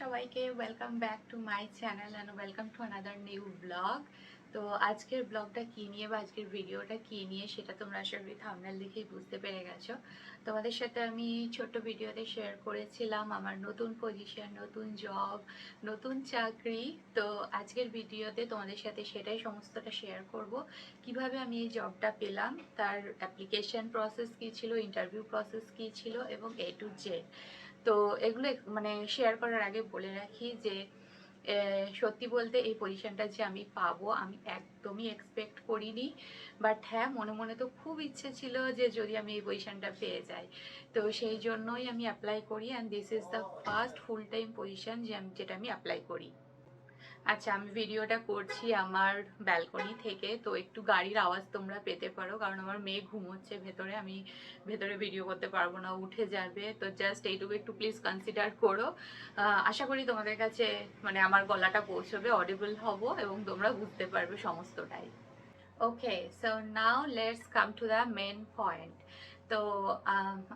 সবাইকে welcome back to my channel and welcome to another new blog তো আজকের ব্লগটা কী নিয়ে বা আজকের ভিডিওটা কী নিয়ে সেটা তোমরা আশা করি থামনাল দেখেই বুঝতে পেরে গেছো। তোমাদের সাথে আমি ছোট্ট ভিডিওতে শেয়ার করেছিলাম আমার নতুন পজিশন নতুন জব নতুন চাকরি। তো আজকের ভিডিওতে তোমাদের সাথে সেটাই সমস্তটা শেয়ার করব। কীভাবে আমি এই জবটা পেলাম, তার অ্যাপ্লিকেশন প্রসেস কী ছিল ইন্টারভিউ প্রসেস কী ছিল এবং এ টু জেড তো এগুলো মানে শেয়ার করার আগে বলে রাখি যে সত্যি বলতে এই পজিশনটা যে আমি পাবো, আমি একদমই এক্সপেক্ট করিনি। বাট হ্যাঁ মনে মনে তো খুব ইচ্ছে ছিল যে যদি আমি এই পজিশনটা পেয়ে যাই। তো সেই জন্যই আমি অ্যাপ্লাই করি and this is the first full time position যে আমি, যেটা আমি অ্যাপ্লাই করি। আচ্ছা আমি ভিডিওটা করছি আমার ব্যালকনি থেকে। তো একটু গাড়ির আওয়াজ তোমরা পেতে পারো, কারণ আমার মেয়ে ঘুমোচ্ছে ভেতরে। আমি ভেতরে ভিডিও করতে পারব না, উঠে যাবে। তো জাস্ট এইটুকু একটু প্লিজ কনসিডার করো। আশা করি তোমাদের কাছে মানে আমার গলাটা পৌঁছবে অডিবল হব এবং তোমরা বুঝতে পারবে সমস্তটাই। Okay so now let's come to the main point তো,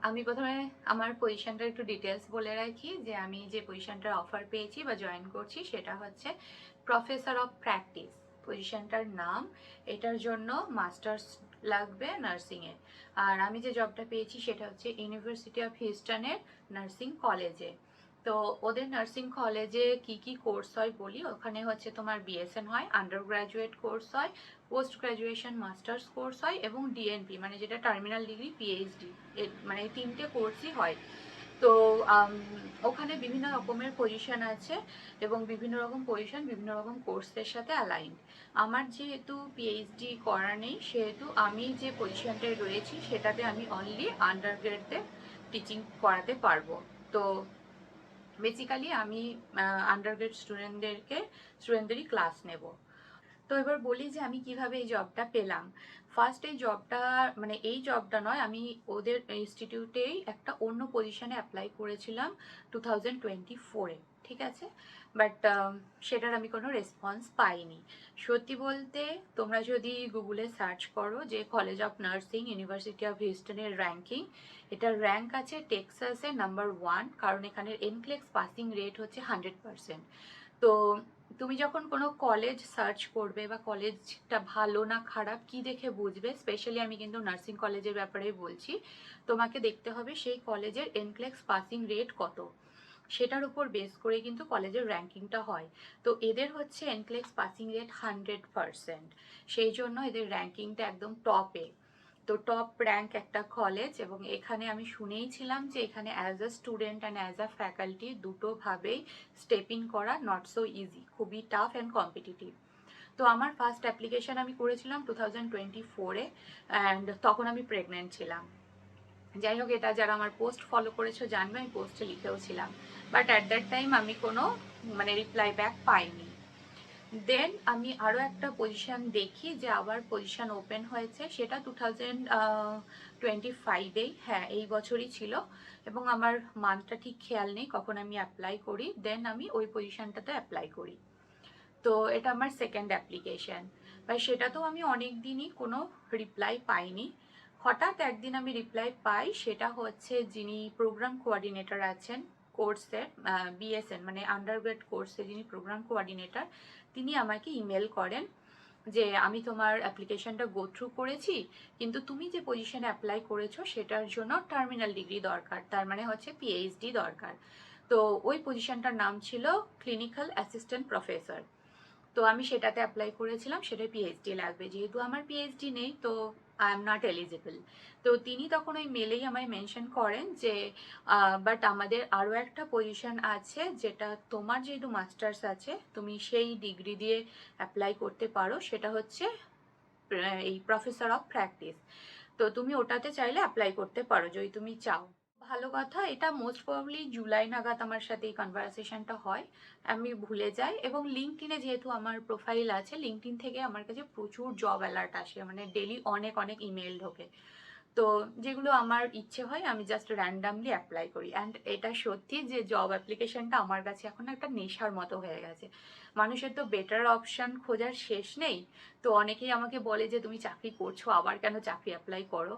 আমি প্রথমে আমার পজিশনটার একটু ডিটেলস বলে রাখি যে আমি যে পজিশনটার অফার পেয়েছি বা জয়েন করছি সেটা হচ্ছে প্রফেসর অফ প্র্যাকটিস পজিশনটার নাম। এটার জন্য মাস্টার্স লাগবে নার্সিংয়ে আর আমি যে জবটা পেয়েছি সেটা হচ্ছে ইউনিভার্সিটি অফ হিউস্টনের নার্সিং কলেজে তো ওদের নার্সিং কলেজে কি কি কোর্স হয় বলি? ওখানে হচ্ছে তোমার বিএসএন হয় আন্ডার গ্রাজুয়েট কোর্স হয় পোস্ট গ্রাজুয়েশন মাস্টার্স কোর্স হয় এবং ডিএনপি মানে যেটা টার্মিনাল ডিগ্রি, পিএইচডি মানে এই তিনটে কোর্সই হয়। তো ওখানে বিভিন্ন রকমের পজিশন আছে এবং বিভিন্ন রকম পজিশন বিভিন্ন রকম কোর্সের সাথে অ্যালাইন আমার যেহেতু পিএইচডি করা নেই, সেহেতু আমি যে পজিশনটায় রয়েছি, সেটাতে আমি অনলি আন্ডার গ্রেডদের টিচিং করাতে পারব। তো বেসিক্যালি আমি আন্ডারগ্রেড স্টুডেন্টদেরকে স্টুডেন্টদেরই ক্লাস নেব। তো এবার বলি যে আমি কীভাবে এই জবটা পেলাম। ফার্স্ট এই জবটা মানে এই জবটা নয়, আমি ওদের ইনস্টিটিউটেই একটা অন্য পজিশনে অ্যাপ্লাই করেছিলাম টু থাউজেন্ড টোয়েন্টি ফোরে ঠিক আছে? বাট সেটার আমি কোনো রেসপন্স পাইনি। সত্যি বলতে, তোমরা যদি গুগলে সার্চ করো যে college of nursing university of হিউস্টনের ranking এটার র্যাঙ্ক আছে টেক্সাসে নাম্বার ওয়ান কারণ এখানের এনক্লেক্স পাসিং রেট হচ্ছে হান্ড্রেড পারসেন্ট তো তুমি যখন কোনো কলেজ সার্চ করবে বা কলেজটা ভালো না খারাপ কি দেখে বুঝবে? স্পেশালি আমি কিন্তু নার্সিং কলেজের ব্যাপারে বলছি। তোমাকে দেখতে হবে সেই কলেজের এনক্লেক্স পাসিং রেট কত। সেটার উপর বেস করে কিন্তু কলেজের র্যাঙ্কিংটা হয়। তো এদের হচ্ছে NCLEX passing rate hundred percent সেই জন্য এদের র্যাঙ্কিংটা একদম টপে তো টপ র্যাঙ্ক একটা কলেজ এবং এখানে আমি শুনেইছিলাম যে এখানে as a student and as a faculty দুটোভাবেই step করা নট সো ইজি খুবই টাফ অ্যান্ড কম্পিটিটিভ তো আমার ফার্স্ট অ্যাপ্লিকেশন আমি করেছিলাম টু থাউজেন্ড টোয়েন্টি ফোরে অ্যান্ড তখন আমি প্রেগনেন্ট ছিলাম। যাই হোক, এটা যারা আমার পোস্ট ফলো করেছ জানবে, আমি পোস্টে লিখেও ছিলাম। বাট অ্যাট দ্যাট টাইম আমি কোনো মানে রিপ্লাই ব্যাক পাইনি। দেন আমি আরও একটা পজিশন দেখি যে আবার পজিশন ওপেন হয়েছে। সেটা টু থাউজেন্ড টোয়েন্টি ফাইভেই হ্যাঁ এই বছরই ছিল। এবং আমার মান্থটা ঠিক খেয়াল নেই কখন আমি অ্যাপ্লাই করি। দেন আমি ওই পজিশনটাতে অ্যাপ্লাই করি। তো এটা আমার সেকেন্ড অ্যাপ্লিকেশন বা সেটাতেও আমি অনেক দিনই কোনো রিপ্লাই পাইনি। হঠাৎ একদিন আমি রিপ্লাই পাই, সেটা হচ্ছে যিনি প্রোগ্রাম কোঅর্ডিনেটর আছেন কোর্সের বিএসএন মানে আন্ডারগ্রেড কোর্সে যিনি প্রোগ্রাম কোঅর্ডিনেটর তিনি আমাকে ইমেল করেন যে, আমি তোমার অ্যাপ্লিকেশনটা গো থ্রু করেছি, কিন্তু তুমি যে পজিশনে অ্যাপ্লাই করেছ সেটার জন্য টার্মিনাল ডিগ্রি দরকার, তার মানে হচ্ছে পিএইচডি দরকার। তো ওই পজিশনটার নাম ছিল ক্লিনিক্যাল অ্যাসিস্ট্যান্ট প্রফেসর তো আমি সেটাতে অ্যাপ্লাই করেছিলাম সেটা পিএইচডি লাগবে। যেহেতু আমার পিএইচডি নেই, তো আই এম নট এলিজিবল তো তিনি তখন ওই মেলেই আমায় মেনশন করেন যে বাট আমাদের আরও একটা পজিশন আছে যেটা তোমার যেহেতু মাস্টার্স আছে, তুমি সেই ডিগ্রি দিয়ে অ্যাপ্লাই করতে পারো, সেটা হচ্ছে এই প্রফেসর অফ প্র্যাকটিস তো তুমি ওটাতে চাইলে অ্যাপ্লাই করতে পারো, যদি তুমি চাও। ভালো কথা, এটা মোস্ট প্রবলি জুলাই নাগাদ আমার সাথে এই কনভারসেশনটা হয়, আমি ভুলে যাই এবং লিঙ্কটিনে যেহেতু আমার প্রোফাইল আছে লিঙ্কটিন থেকে আমার কাছে প্রচুর জব অ্যালার্ট আসে মানে ডেলি অনেক অনেক ইমেল ঢোকে। তো যেগুলো আমার ইচ্ছে হয়, আমি জাস্ট র্যান্ডামলি অ্যাপ্লাই করি। অ্যান্ড এটা সত্যি যে জব অ্যাপ্লিকেশনটা আমার কাছে এখন একটা নেশার মতো হয়ে গেছে। মানুষের তো বেটার অপশান খোঁজার শেষ নেই। তো অনেকেই আমাকে বলে যে, তুমি চাকরি করছ, আবার কেন চাকরি অ্যাপ্লাই করো?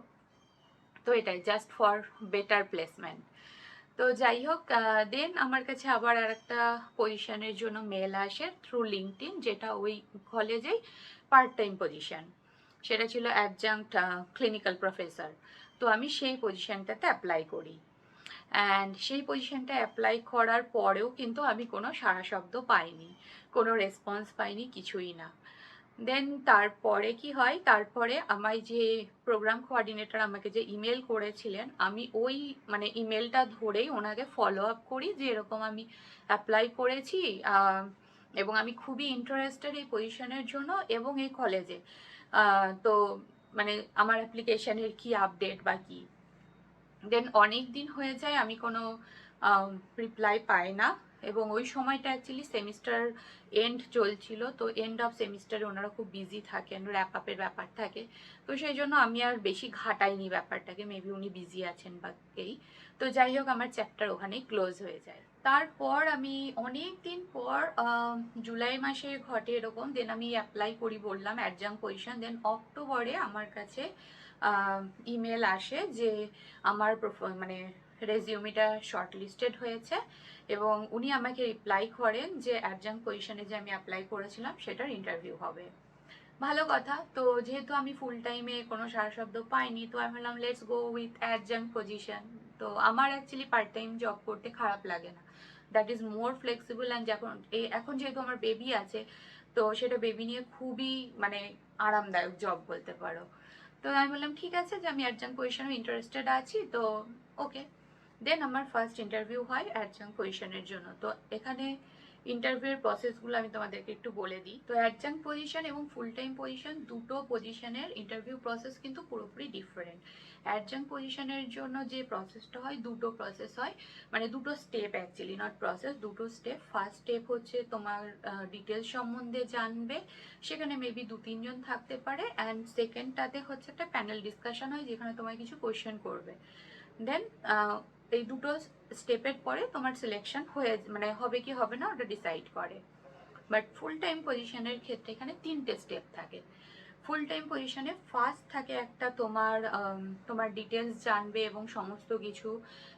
তো এটাই জাস্ট ফর বেটার প্লেসমেন্ট তো যাই হোক দেন আমার কাছে আবার আর একটা পজিশনের জন্য মেল আসে থ্রু লিঙ্কডিন যেটা ওই কলেজেই পার্ট টাইম পজিশন সেটা ছিল অ্যাডজাংক্ট ক্লিনিক্যাল প্রফেসর তো আমি সেই পজিশনটাতে অ্যাপ্লাই করি। অ্যান্ড সেই পজিশনটা অ্যাপ্লাই করার পরেও কিন্তু আমি কোনো সারা শব্দ পাইনি। কোনো রেসপন্স পাইনি, কিছুই না। দেন তারপরে কি হয়? তারপরে আমায় যে প্রোগ্রাম কোঅর্ডিনেটর আমাকে যে ইমেল করেছিলেন, আমি ওই মানে ইমেলটা ধরেই ওনাকে ফলো আপ করি যে এরকম আমি অ্যাপ্লাই করেছি এবং আমি খুবই ইন্টারেস্টেড এই পজিশনের জন্য এবং এই কলেজে তো মানে আমার অ্যাপ্লিকেশনের কি আপডেট বা কি? দেন অনেক দিন হয়ে যায়, আমি কোনো রিপ্লাই পাই না। এবং ওই সময়টা অ্যাকচুয়ালি সেমিস্টার এন্ড চলছিল, তো এন্ড অফ সেমিস্টারে ওনারা খুব বিজি থাকেন র্যাপ আপের ব্যাপার থাকে। তো সেই জন্য আমি আর বেশি ঘাটাইনি ব্যাপারটাকে মেবি উনি বিজি আছেন বা এই। তো যাই হোক, আমার চ্যাপ্টার ওখানেই ক্লোজ হয়ে যায়। তারপর আমি অনেক দিন পর জুলাই মাসে ঘটে এরকম দেন আমি অ্যাপ্লাই করি বললাম অ্যাডজাং পজিশন দেন অক্টোবরে আমার কাছে ইমেল আসে যে আমার মানে রেজিউমিটা শর্ট লিস্টেড হয়েছে এবং উনি আমাকে রিপ্লাই করেন যে অ্যাডজাং পজিশনে যে আমি অ্যাপ্লাই করেছিলাম সেটার ইন্টারভিউ হবে। ভালো কথা, তো যেহেতু আমি ফুল টাইমে কোনো সারা শব্দ পাইনি, তো আমি বললাম let's go with adjunct position তো আমার অ্যাকচুয়ালি পার্ট টাইম জব করতে খারাপ লাগে না। That is more flexible and যখন এ- এখন যেহেতু আমার বেবি আছে, তো সেটা বেবি নিয়ে খুবই মানে আরামদায়ক জব বলতে পারো। তো আমি বললাম, ঠিক আছে যে আমি অ্যাডজাং পজিশনে ইন্টারেস্টেড আছি, তো ওকে দেন আমার ফার্স্ট ইন্টারভিউ হয় অ্যাডজাং পজিশনের জন্য। তো এখানে ইন্টারভিউর প্রসেসগুলো আমি তোমাদেরকে একটু বলে দিই। তো অ্যাডজাং পজিশন এবং ফুল টাইম পজিশন দুটো পজিশনের ইন্টারভিউ প্রসেস কিন্তু পুরোপুরি ডিফারেন্ট অ্যাডজাং পজিশনের জন্য যে প্রসেসটা হয়, দুটো প্রসেস হয়। মানে দুটো স্টেপ অ্যাকচুয়ালি নট প্রসেস দুটো স্টেপ ফার্স্ট স্টেপ হচ্ছে তোমার ডিটেলস সম্বন্ধে জানবে। সেখানে মেবি দু, তিনজন থাকতে পারে। অ্যান্ড সেকেন্ডটাতে হচ্ছে একটা প্যানেল ডিসকাশন হয়, যেখানে তোমায় কিছু কোয়েশ্চেন করবে। দেন এই দুটো স্টেপের পরে তোমার সিলেকশন হয়ে মানে হবে কি হবে না ওটা ডিসাইড করে। বাট ফুল টাইম পজিশনের ক্ষেত্রে এখানে তিনটে স্টেপ থাকে। ফুল টাইম পজিশনে ফার্স্ট থাকে একটা তোমার তোমার ডিটেলস জানবে এবং সমস্ত কিছু।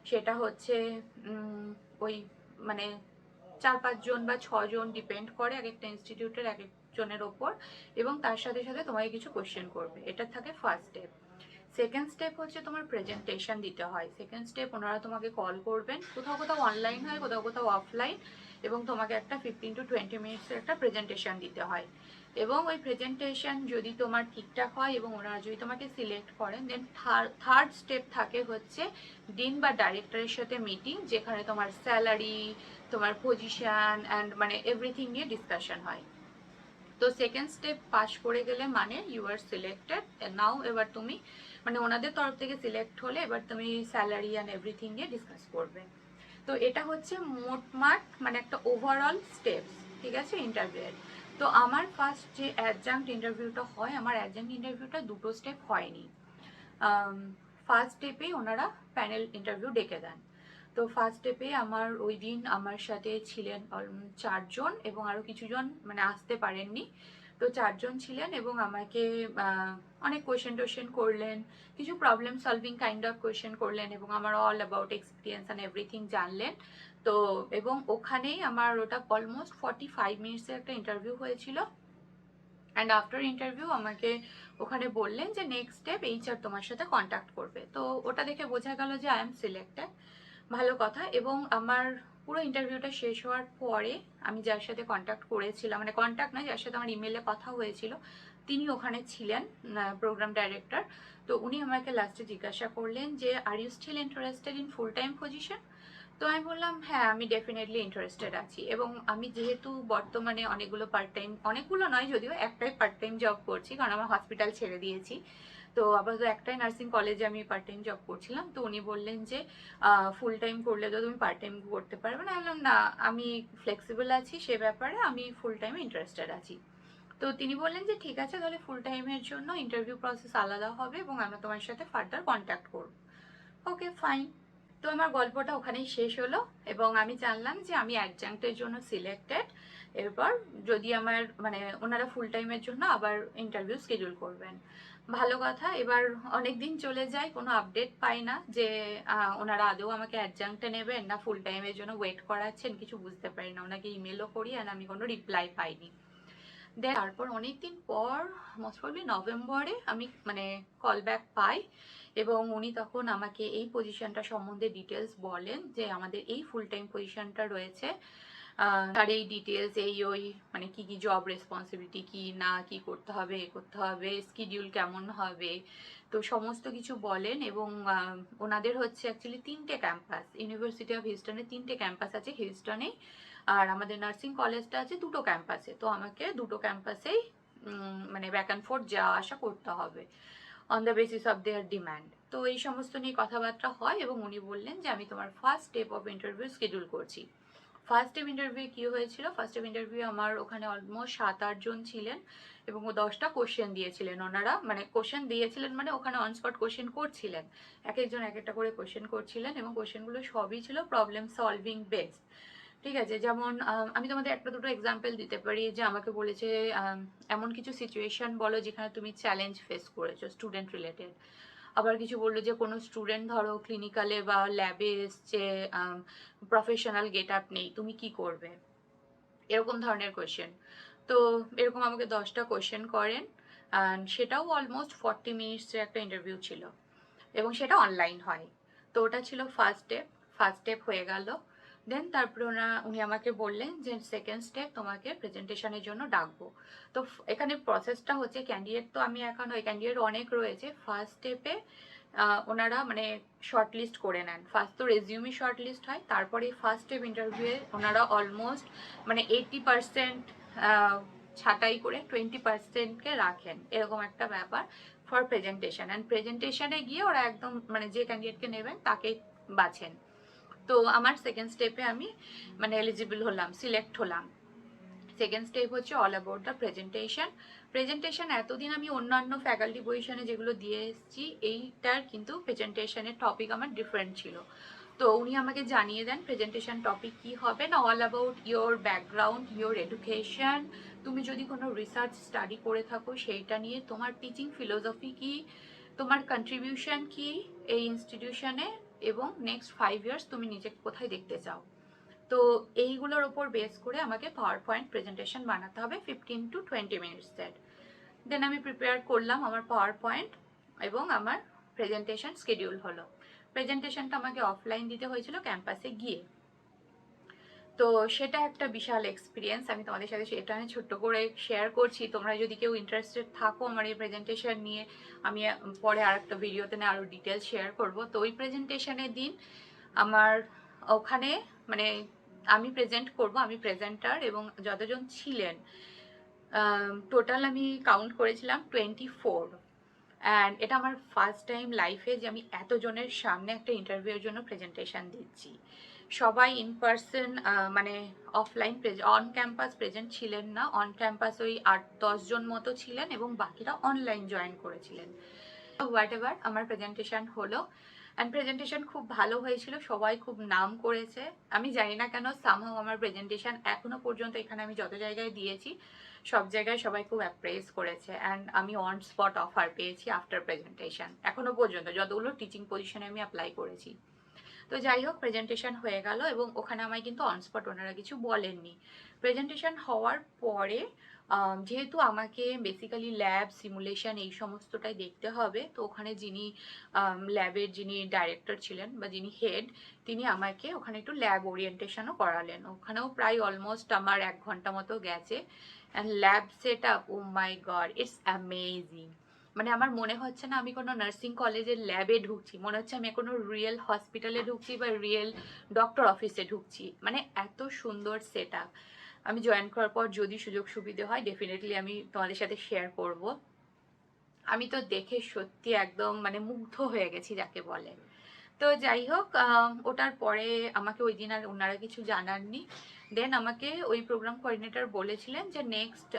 সেটা হচ্ছে ওই মানে চার পাঁচজন বা ছজন ডিপেন্ড করে এক একটা ইনস্টিটিউটের এক একজনের ওপর এবং তার সাথে সাথে তোমাকে কিছু কোয়েশ্চেন করবে। এটা থাকে ফার্স্ট স্টেপ সেকেন্ড স্টেপ হচ্ছে তোমার প্রেজেন্টেশন দিতে হয়। সেকেন্ড স্টেপ ওনারা তোমাকে কল করবেন। কোথাও কোথাও অনলাইন হয়, কোথাও কোথাও অফলাইন এবং তোমাকে একটা ফিফটিন টু টোয়েন্টি মিনিটসের একটা প্রেজেন্টেশন দিতে হয়। এবং ওই প্রেজেন্টেশন যদি তোমার ঠিকঠাক হয় এবং ওনারা যদি তোমাকে সিলেক্ট করেন দেন থার্ড স্টেপ থাকে হচ্ছে ডিন বা ডাইরেক্টরের সাথে মিটিং যেখানে তোমার স্যালারি তোমার পজিশন অ্যান্ড মানে এভরিথিং নিয়ে ডিসকাশন হয়। তো সেকেন্ড স্টেপ পাস করে গেলে মানে ইউ আর সিলেক্টেড নাও এবার তুমি মানে ওনাদের তরফ থেকে সিলেক্ট হলে এবার তুমি স্যালারি অ্যান্ড এভরিথিং নিয়ে ডিসকাস করবে। তো এটা হচ্ছে মোটমাট মানে একটা ওভারঅল স্টেপস ঠিক আছে ইন্টারভিউয়ের তো আমার ফার্স্ট যে অ্যাডজাঙ্ক্ট ইন্টারভিউটা হয়, আমার অ্যাডজাঙ্ক্ট ইন্টারভিউটা দুটো স্টেপ হয়নি। ফার্স্ট স্টেপেই ওনারা প্যানেল ইন্টারভিউ ডেকে দেন। তো ফার্স্ট স্টেপে আমার ওই দিন আমার সাথে ছিলেন চারজন এবং আরও কিছুজন মানে আসতে পারেননি। তো চারজন ছিলেন এবং আমাকে অনেক কোয়েশ্চেন টোয়েশ্চেন করলেন, কিছু problem solving kind of question করলেন এবং আমার all about experience and everything জানলেন। তো, এবং ওখানেই আমার ওটা অলমোস্ট ফর্টি ফাইভ মিনিটসের একটা ইন্টারভিউ হয়েছিল। অ্যান্ড আফটার ইন্টারভিউ আমাকে ওখানে বললেন যে নেক্সট স্টেপ এইচআর তোমার সাথে কন্ট্যাক্ট করবে। তো ওটা দেখে বোঝা গেল যে আই এম সিলেক্টেড ভালো কথা। এবং আমার পুরো ইন্টারভিউটা শেষ হওয়ার পরে আমি যার সাথে কন্ট্যাক্ট করেছিলাম মানে কন্ট্যাক্ট নয়, যার সাথে আমার ইমেলে কথা হয়েছিল, তিনি ওখানে ছিলেন প্রোগ্রাম ডাইরেক্টর তো উনি আমাকে লাস্টে জিজ্ঞাসা করলেন যে are you still interested in full time position তো আমি বললাম হ্যাঁ আমি ডেফিনেটলি ইন্টারেস্টেড আছি। এবং আমি যেহেতু বর্তমানে অনেকগুলো পার্ট টাইম অনেকগুলো নয়, যদিও একটাই পার্ট টাইম জব করছি, কারণ আমার হসপিটাল ছেড়ে দিয়েছি। তো আপাতত একটাই নার্সিং কলেজে আমি পার্ট টাইম জব করছিলাম। তো উনি বললেন যে ফুল টাইম করলে তো তুমি পার্ট টাইম করতে পারবে না। বললাম, না, আমি ফ্লেক্সিবল আছি সে ব্যাপারে, আমি ফুল টাইমে ইন্টারেস্টেড আছি। তো তিনি বললেন যে, ঠিক আছে, তাহলে ফুল টাইমের জন্য ইন্টারভিউ প্রসেস আলাদা হবে এবং আমরা তোমার সাথে ফার্দার কন্ট্যাক্ট করব। ওকে ফাইন তো আমার গল্পটা ওখানেই শেষ হলো এবং আমি জানলাম যে আমি অ্যাডজাঙ্ক্টের জন্য সিলেক্টেড এরপর যদি আমার মানে ওনারা ফুল টাইমের জন্য আবার ইন্টারভিউ শিডিউল করবেন। ভালো কথা। এবার অনেক দিন চলে যায়, কোনো আপডেট পাই না যে ওনারা আদৌ আমাকে অ্যাডজাংটে নেবেন না ফুল টাইমের জন্য ওয়েট করাচ্ছেন কিছু বুঝতে পারি না। ওনাকে ইমেলও করি আর আমি কোনো রিপ্লাই পাইনি। দেন তারপর অনেক দিন পর মোস্ট প্রবলি নভেম্বরে, আমি মানে কল ব্যাক পাই এবং উনি তখন আমাকে এই পজিশনটা সম্বন্ধে ডিটেলস বলেন যে, আমাদের এই ফুল টাইম পজিশনটা রয়েছে। তার এই ডিটেলস এই ওই মানে কি কি জব রেসপন্সিবিলিটি কি না, কি করতে হবে, এ করতে হবে স্কিডিউল কেমন হবে, তো সমস্ত কিছু বলেন এবং ওনাদের হচ্ছে অ্যাকচুয়ালি তিনটে ক্যাম্পাস ইউনিভার্সিটি অফ হিউস্টনে তিনটে ক্যাম্পাস আছে হিউস্টনে আর আমাদের নার্সিং কলেজটা আছে দুটো ক্যাম্পাসে তো আমাকে দুটো ক্যাম্পাসেই মানে ব্যাক অ্যান্ড ফোর্থ যাওয়া আসা করতে হবে on the basis of their demand তো এই সমস্ত নিয়ে কথাবার্তা হয় এবং উনি বললেন যে আমি তোমার first step of interview schedule করছি। ফার্স্ট স্টেপ ইন্টারভিউ কী হয়েছিল? ফার্স্ট স্টেপ ইন্টারভিউ আমার ওখানে অলমোস্ট সাত আটজন ছিলেন এবং ও দশটা কোশ্চেন দিয়েছিলেন ওনারা। মানে কোশ্চেন দিয়েছিলেন মানে ওখানে অনস্পট কোশ্চেন করছিলেন। এক একজন এক একটা করে কোশ্চেন করছিলেন এবং কোশ্চেনগুলো সবই ছিল প্রবলেম সলভিং বেসড ঠিক আছে? যেমন আমি তোমাদের একটা দুটো এক্সাম্পল দিতে পারি যে আমাকে বলেছে এমন কিছু সিচুয়েশন বলো যেখানে তুমি চ্যালেঞ্জ ফেস করেছ স্টুডেন্ট রিলেটেড আবার কিছু বলল যে কোনো স্টুডেন্ট ধরো ক্লিনিক্যালে বা ল্যাবে এসছে প্রফেশনাল গেট আপ নেই, তুমি কি করবে? এরকম ধরনের কোয়েশ্চেন তো এরকম আমাকে দশটা কোয়েশ্চেন করেন অ্যান্ড সেটাও অলমোস্ট ফর্টি মিনিটসের একটা ইন্টারভিউ ছিল এবং সেটা অনলাইন হয়। তো ওটা ছিল ফার্স্ট স্টেপ ফার্স্ট স্টেপ হয়ে গেল। দেন তারপরে ওনা, উনি আমাকে বললেন যে সেকেন্ড স্টেপ তোমাকে প্রেজেন্টেশনের জন্য ডাকবো। তো এখানে প্রসেসটা হচ্ছে ক্যান্ডিডেট তো আমি এখন ওই ক্যান্ডিডেট অনেক রয়েছে। ফার্স্ট স্টেপে ওনারা মানে শর্ট লিস্ট করে নেন। ফার্স্ট তো রেজিউমি শর্ট লিস্ট হয়, তারপরে ফার্স্ট স্টেপ ইন্টারভিউয়ে ওনারা অলমোস্ট মানে এইটি পার্সেন্ট ছাঁটাই করে টোয়েন্টি পার্সেন্টকে রাখেন। এরকম একটা ব্যাপার ফর প্রেজেন্টেশন অ্যান্ড প্রেজেন্টেশনে গিয়ে ওরা একদম মানে যে ক্যান্ডিডেটকে নেবেন তাকে বাছেন। তো আমার সেকেন্ড স্টেপে আমি মানে এলিজিবল হলাম সিলেক্ট হলাম। সেকেন্ড স্টেপ হচ্ছে all about the presentation presentation এতদিন আমি অন্যান্য ফ্যাকাল্টি পজিশনে যেগুলো দিয়ে এসেছি, এইটার কিন্তু প্রেজেন্টেশনের টপিক আমার ডিফারেন্ট ছিল। তো উনি আমাকে জানিয়ে দেন প্রেজেন্টেশন টপিক কি হবে। না all about your background your education তুমি যদি কোনো রিসার্চ স্টাডি করে থাকো, সেইটা নিয়ে তোমার টিচিং ফিলোসফি কি? তোমার কন্ট্রিবিউশন কি? এই ইনস্টিটিউশনে এবং নেক্সট ফাইভ ইয়ার্স তুমি নিজেকে কোথায় দেখতে চাও। তো এইগুলোর ওপর বেস করে আমাকে পাওয়ার পয়েন্ট প্রেজেন্টেশন বানাতে হবে ফিফটিন টু টোয়েন্টি মিনিটসের দেন আমি প্রিপেয়ার করলাম আমার পাওয়ার পয়েন্ট এবং আমার প্রেজেন্টেশন স্কেডিউল হলো। প্রেজেন্টেশনটা আমাকে অফলাইন দিতে হয়েছিল ক্যাম্পাসে গিয়ে। তো সেটা একটা বিশাল এক্সপিরিয়েন্স আমি তোমাদের সাথে সেটা আমি ছোট্ট করে শেয়ার করছি। তোমরা যদি কেউ ইন্টারেস্টেড থাকো আমার এই প্রেজেন্টেশন নিয়ে, আমি পরে আর একটা ভিডিওতে না আরও ডিটেলস শেয়ার করব। তো ওই প্রেজেন্টেশনের দিন আমার ওখানে মানে আমি প্রেজেন্ট করব, আমি প্রেজেন্টার এবং যতজন ছিলেন টোটাল আমি কাউন্ট করেছিলাম টোয়েন্টি ফোর অ্যান্ড এটা আমার ফার্স্ট টাইম লাইফে যে আমি এতজনের সামনে একটা ইন্টারভিউর জন্য প্রেজেন্টেশন দিচ্ছি। সবাই ইন পার্সন মানে অফলাইন অন ক্যাম্পাস প্রেজেন্ট ছিলেন না। অন ক্যাম্পাস ওই আট দশজন মতো ছিলেন এবং বাকিরা অনলাইন জয়েন করেছিলেন। হোয়াট এভার আমার প্রেজেন্টেশন হলো। অ্যান্ড প্রেজেন্টেশন খুব ভালো হয়েছিল, সবাই খুব নাম করেছে। আমি জানি না কেন সামহাও আমার প্রেজেন্টেশন এখনও পর্যন্ত এখানে আমি যত জায়গায় দিয়েছি, সব জায়গায় সবাই খুব অ্যাপ্রেস করেছে। অ্যান্ড আমি অন স্পট অফার পেয়েছি আফটার প্রেজেন্টেশন এখনও পর্যন্ত। যতগুলো টিচিং পজিশনে আমি অ্যাপ্লাই করেছি। তো যাই হোক প্রেজেন্টেশন হয়ে গেল এবং ওখানে আমায় কিন্তু অন স্পট ওনারা কিছু বলেননি। প্রেজেন্টেশন হওয়ার পরে যেহেতু আমাকে বেসিক্যালি ল্যাব সিমুলেশন এই সমস্তটাই দেখতে হবে, তো ওখানে যিনি ল্যাবের যিনি ডাইরেক্টর ছিলেন বা যিনি হেড তিনি আমাকে ওখানে একটু ল্যাব ওরিয়েন্টেশনও করালেন। ওখানেও প্রায় অলমোস্ট আমার এক ঘণ্টা মতো গেছে। And lab set up oh my god it's amazing মানে আমার মনে হচ্ছে না আমি কোনো নার্সিং কলেজের ল্যাবে ঢুকছি। মনে হচ্ছে আমি কোনো রিয়েল হসপিটালে ঢুকছি বা রিয়েল ডক্টর অফিসে ঢুকছি। মানে এত সুন্দর সেট আমি জয়েন করার পর যদি সুযোগ সুবিধে হয় ডেফিনেটলি আমি তোমাদের সাথে শেয়ার করব। আমি তো দেখে সত্যি একদম মানে মুগ্ধ হয়ে গেছি যাকে বলে। তো যাই হোক ওটার পরে আমাকে ওই দিন আর ওনারা কিছু জানাননি। দেন আমাকে ওই প্রোগ্রাম কোঅর্ডিনেটর বলেছিলেন যে নেক্সট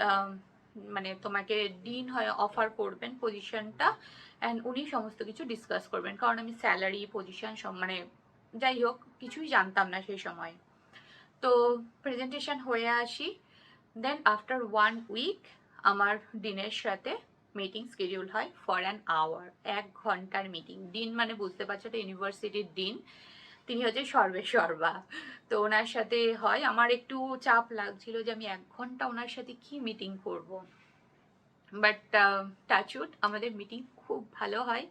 মানে তোমাকে ডিন হয়ে অফার করবেন পজিশনটা অ্যান্ড উনি সমস্ত কিছু ডিসকাস করবেন। কারণ আমি স্যালারি পজিশন সব মানে যাই হোক, কিছুই জানতাম না সেই সময়। তো প্রেজেন্টেশন হয়ে আসি। দেন আফটার ওয়ান উইক আমার ডিনের সাথে মিটিং স্কেডিউল হয় ফর অ্যান আওয়ার এক ঘণ্টার মিটিং দিন মানে বুঝতে পারছ, এটা ইউনিভার্সিটির দিন তিনি হচ্ছে সর্বে সর্বা। তো ওনার সাথে হয় আমার একটু চাপ লাগছিল যে আমি এক ঘণ্টা ওনার সাথে কি মিটিং করব। বাট টাচুট আমাদের মিটিং খুব ভালো হয়।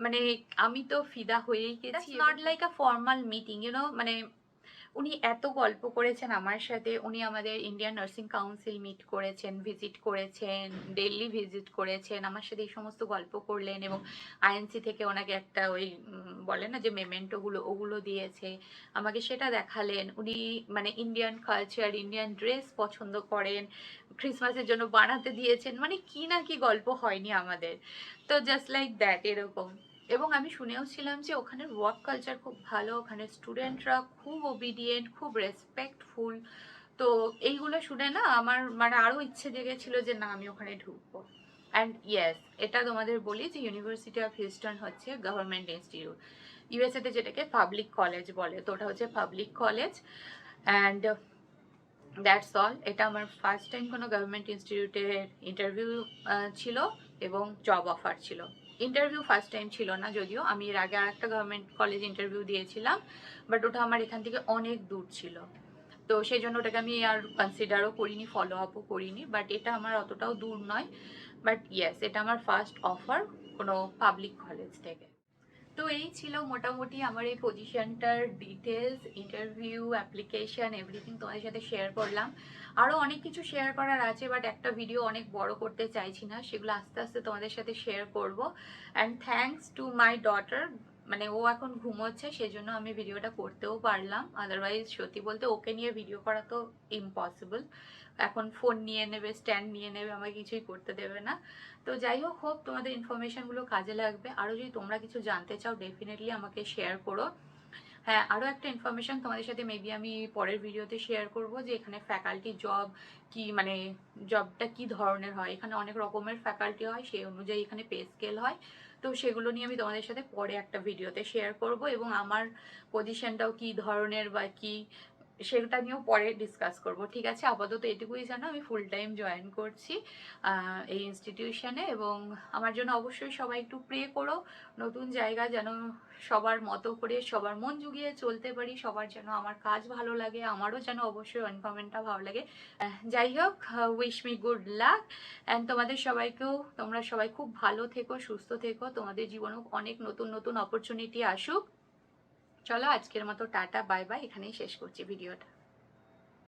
মানে আমি তো ফিদা হয়েই গেছি not like a formal meeting you know মানে উনি এত গল্প করেছেন আমার সাথে। উনি আমাদের ইন্ডিয়ান নার্সিং কাউন্সিল মিট করেছেন ভিজিট করেছেন ডেলি ভিজিট করেছেন। আমার সাথে এই সমস্ত গল্প করলেন এবং আইএনসি থেকে ওনাকে একটা ওই বলে না যে মেমেন্টোগুলো ওগুলো দিয়েছে। আমাকে সেটা দেখালেন। উনি মানে ইন্ডিয়ান কালচার ইন্ডিয়ান ড্রেস পছন্দ করেন। ক্রিসমাসের জন্য বানাতে দিয়েছেন। মানে কি না কি গল্প হয়নি আমাদের। তো জাস্ট লাইক দ্যাট এরকম। এবং আমি শুনেও ছিলাম যে ওখানের ওয়ার্ক কালচার খুব ভালো ওখানে স্টুডেন্টরা খুব ওবিডিয়েন্ট খুব রেসপেক্টফুল তো এইগুলো শুনে না আমার মানে আরও ইচ্ছে জেগেছিল যে না, আমি ওখানে ঢুকবো। অ্যান্ড ইয়েস এটা তোমাদের বলি যে ইউনিভার্সিটি অফ হিউস্টন হচ্ছে গভর্নমেন্ট ইনস্টিটিউট ইউএসএতে যেটাকে পাবলিক কলেজ বলে, তো ওটা হচ্ছে public college and that's all এটা আমার ফার্স্ট টাইম কোনো গভর্নমেন্ট ইনস্টিটিউটের ইন্টারভিউ ছিল এবং জব অফার ছিল। ইন্টারভিউ ফার্স্ট টাইম ছিল না যদিও, আমি এর আগে আরেকটা গভর্নমেন্ট কলেজ ইন্টারভিউ দিয়েছিলাম বাট ওটা আমার এখান থেকে অনেক দূর ছিল। তো সেই জন্য ওটাকে আমি আর কনসিডারও করিনি ফলো আপও করিনি বাট এটা আমার অতটাও দূর নয়। বাট ইয়েস এটা আমার ফার্স্ট অফার কোনো পাবলিক কলেজ থেকে। তো এই ছিল মোটামুটি আমার এই পজিশনটার ডিটেলস ইন্টারভিউ অ্যাপ্লিকেশান এভরিথিং তোমাদের সাথে শেয়ার করলাম। আরও অনেক কিছু শেয়ার করার আছে বাট একটা ভিডিও অনেক বড় করতে চাইছি না, সেগুলো আস্তে আস্তে তোমাদের সাথে শেয়ার করব। And thanks to my daughter মানে ও এখন ঘুমোচ্ছে, সেজন্য আমি ভিডিওটা করতেও পারলাম। আদারওয়াইজ সত্যি বলতে ওকে নিয়ে ভিডিও করা তো ইম্পসিবল এখন ফোন নিয়ে নেবে স্ট্যান্ড নিয়ে নেবে আমাকে কিছুই করতে দেবে না। তো যাই হোক হোক তোমাদের ইনফরমেশনগুলো কাজে লাগবে। আরও যদি তোমরা কিছু জানতে চাও ডেফিনেটলি আমাকে শেয়ার করো। হ্যাঁ আরও একটা ইনফরমেশন তোমাদের সাথে মেবি আমি পরের ভিডিওতে শেয়ার করব যে এখানে ফ্যাকাল্টি জব কি মানে জবটা কি ধরনের হয়? এখানে অনেক রকমের ফ্যাকাল্টি হয়, সেই অনুযায়ী এখানে পে স্কেল হয়। তো সেগুলো নিয়ে আমি তোমাদের সাথে পরে একটা ভিডিওতে শেয়ার করব এবং আমার পজিশনটাও কি ধরনের বা কি সেটা নিয়েও পরে ডিসকাস করব। ঠিক আছে, আপাতত এটুকুই জানো, আমি ফুল টাইম জয়েন করছি এই ইনস্টিটিউশনে এবং আমার জন্য অবশ্যই সবাই একটু প্রে করো, নতুন জায়গা যেন সবার মতো করে, সবার মন জুগিয়ে চলতে পারি, সবার যেন আমার কাজ ভালো লাগে, আমারও যেন অবশ্যই এনভায়রনমেন্টটা ভালো লাগে। যাই হোক wish me good luck and তোমাদের সবাইকেও, তোমরা সবাই খুব ভালো থেকো, সুস্থ থেকো, তোমাদের জীবনেও অনেক নতুন নতুন অপরচুনিটি আসুক। চলো আজকের মতো টাটা বাই বাই এখানেই শেষ করছি ভিডিওটা।